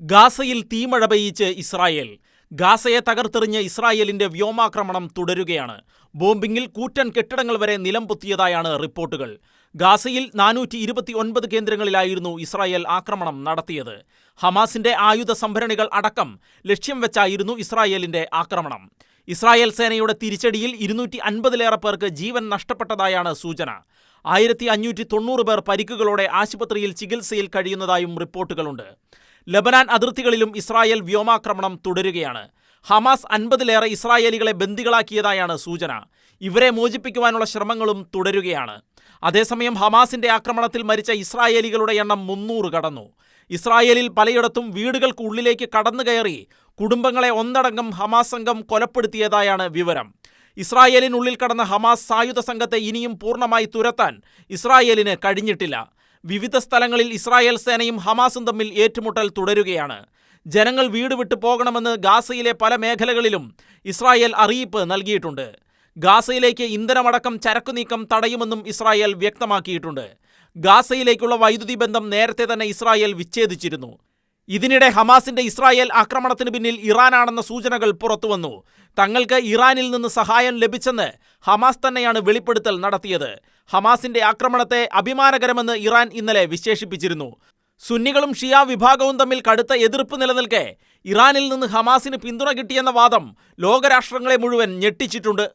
ഗാസയിൽ തീമഴ പെയ്യിച്ച് ഇസ്രായേൽ. ഗാസയെ തകർത്തെറിഞ്ഞ് ഇസ്രായേലിന്റെ വ്യോമാക്രമണം തുടരുകയാണ്. ബോംബിംഗിൽ കൂറ്റൻ കെട്ടിടങ്ങൾ വരെ നിലം പൊത്തിയതായാണ് റിപ്പോർട്ടുകൾ. ഗാസയിൽ നാനൂറ്റി ഇരുപത്തി ഒൻപത് കേന്ദ്രങ്ങളിലായിരുന്നു ഇസ്രായേൽ ആക്രമണം നടത്തിയത്. ഹമാസിന്റെ ആയുധ സംഭരണികൾ അടക്കം ലക്ഷ്യം വെച്ചായിരുന്നു ഇസ്രായേലിന്റെ ആക്രമണം. ഇസ്രായേൽ സേനയുടെ തിരിച്ചടിയിൽ ഇരുന്നൂറ്റി അൻപതിലേറെ പേർക്ക് ജീവൻ നഷ്ടപ്പെട്ടതായാണ് സൂചന. ആയിരത്തി അഞ്ഞൂറ്റി തൊണ്ണൂറ് പേർ പരിക്കുകളോടെ ആശുപത്രിയിൽ ചികിത്സയിൽ കഴിയുന്നതായും റിപ്പോർട്ടുകളുണ്ട്. ലബനാൻ അതിർത്തികളിലും ഇസ്രായേൽ വ്യോമാക്രമണം തുടരുകയാണ്. ഹമാസ് അൻപതിലേറെ ഇസ്രായേലികളെ ബന്ദികളാക്കിയതായാണ് സൂചന. ഇവരെ മോചിപ്പിക്കുവാനുള്ള ശ്രമങ്ങളും തുടരുകയാണ്. അതേസമയം ഹമാസിന്റെ ആക്രമണത്തിൽ മരിച്ച ഇസ്രായേലികളുടെ എണ്ണം മുന്നൂറ് കടന്നു. ഇസ്രായേലിൽ പലയിടത്തും വീടുകൾക്ക് ഉള്ളിലേക്ക് കടന്നുകയറി കുടുംബങ്ങളെ ഒന്നടങ്കം ഹമാസ് സംഘം കൊലപ്പെടുത്തിയതായാണ് വിവരം. ഇസ്രായേലിനുള്ളിൽ കടന്ന ഹമാസ് സായുധ സംഘത്തെ ഇനിയും പൂർണമായി തുരത്താൻ ഇസ്രായേലിന് കഴിഞ്ഞിട്ടില്ല. വിവിധ സ്ഥലങ്ങളിൽ ഇസ്രായേൽ സേനയും ഹമാസും തമ്മിൽ ഏറ്റുമുട്ടൽ തുടരുകയാണ്. ജനങ്ങൾ വീട് വിട്ടു പോകണമെന്ന് ഗാസയിലെ പല മേഖലകളിലും ഇസ്രായേൽ അറിയിപ്പ് നൽകിയിട്ടുണ്ട്. ഗാസയിലേക്ക് ഇന്ധനമടക്കം ചരക്കു നീക്കം തടയുമെന്നും ഇസ്രായേൽ വ്യക്തമാക്കിയിട്ടുണ്ട്. ഗാസയിലേക്കുള്ള വൈദ്യുതി ബന്ധം നേരത്തെ തന്നെ ഇസ്രായേൽ വിച്ഛേദിച്ചിരുന്നു. ഇതിനിടെ ഹമാസിന്റെ ഇസ്രായേൽ ആക്രമണത്തിന് പിന്നിൽ ഇറാനാണെന്ന സൂചനകൾ പുറത്തുവന്നു. തങ്ങൾക്ക് ഇറാനിൽ നിന്ന് സഹായം ലഭിച്ചെന്ന് ഹമാസ് തന്നെയാണ് വെളിപ്പെടുത്തൽ നടത്തിയത്. ഹമാസിന്റെ ആക്രമണത്തെ അഭിമാനകരമെന്ന് ഇറാൻ ഇന്നലെ വിശേഷിപ്പിച്ചിരുന്നു. സുന്നികളും ഷിയ വിഭാഗവും തമ്മിൽ കടുത്ത എതിർപ്പ് നിലനിൽക്കെ ഇറാനിൽ നിന്ന് ഹമാസിന് പിന്തുണ കിട്ടിയെന്ന വാദം ലോകരാഷ്ട്രങ്ങളെ മുഴുവൻ ഞെട്ടിച്ചിട്ടുണ്ട്.